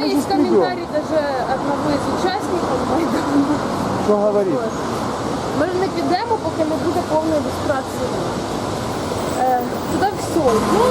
мы есть комментарий даже одного из участников Майдану. Что говорит? От. Ми не підемо, поки не буде повної люстрації. Е, туди все. Ну,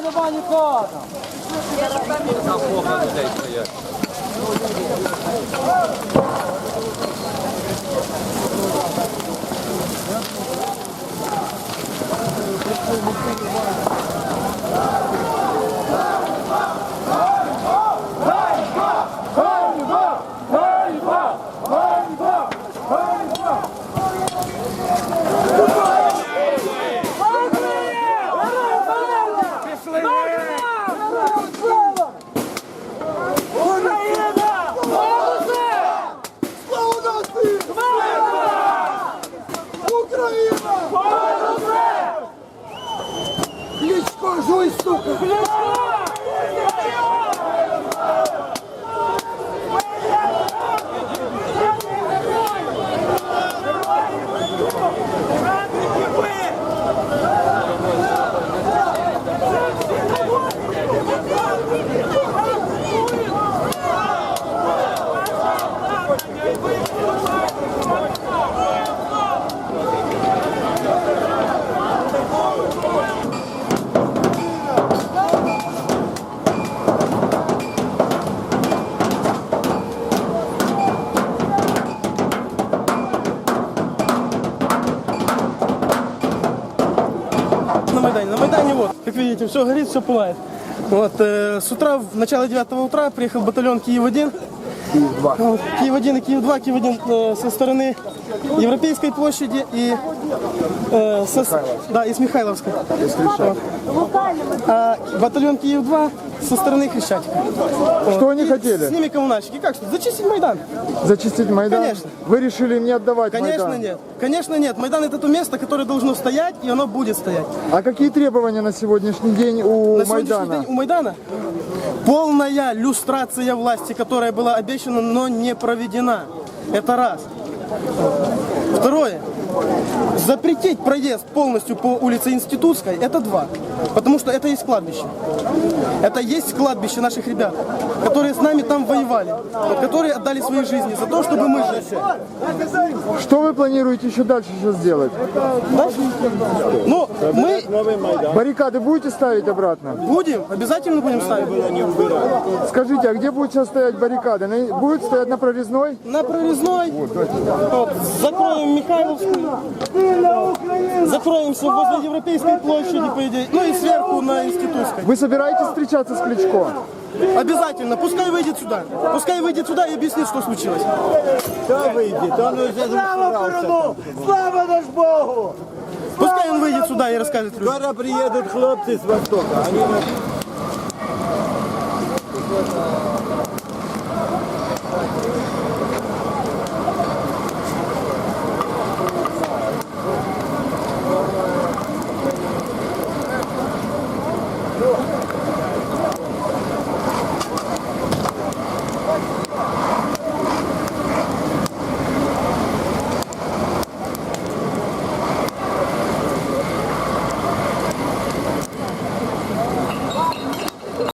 кидай, нема нікого. Кличко, жуй, сука! На Майдане. На Майдане вот, как видите, все горит, все пылает. Вот, э, с утра, в начало 9 утра приехал батальон Киев-1. Киев-2. Вот, Киев-1 и Киев-2. Киев-1 э, со стороны Европейской площади и э, со, да, и с Михайловской. Вот. А батальон Киев-2 со стороны Хрещатика. Что они хотели? С ними коммунальщики. Как что? Зачистить Майдан. Зачистить Майдан? Конечно. Вы решили не отдавать Конечно Майдан? нет. Конечно нет. Майдан это то место, которое должно стоять, и оно будет стоять. А какие требования на сегодняшний день у На сегодняшний Майдана? день у Майдана полная люстрация власти, которая была обещана, но не проведена. Это раз. Второе. Запретить проезд полностью по улице Институтской, это два. Потому что это есть кладбище. Это есть кладбище наших ребят, которые с нами там воевали, которые отдали свои жизни за то, чтобы мы жили. Что вы планируете еще дальше сейчас сделать? Ну, мы Баррикады будете ставить обратно? будем, обязательно будем ставить. Скажите, а где будет сейчас стоять баррикады? На- Будет стоять на прорезной? На прорезной. Вот, закроем Михайловскую. Закроемся возле Европейской площади, по идее. Ну и сверху на Институтской. Вы собираетесь встречаться с Кличко? Обязательно. Пускай выйдет сюда. Пускай выйдет сюда и объяснит, что случилось. Слава наш Богу! Пускай он выйдет сюда и расскажет людям. Скоро приедут хлопцы с востока. Они нас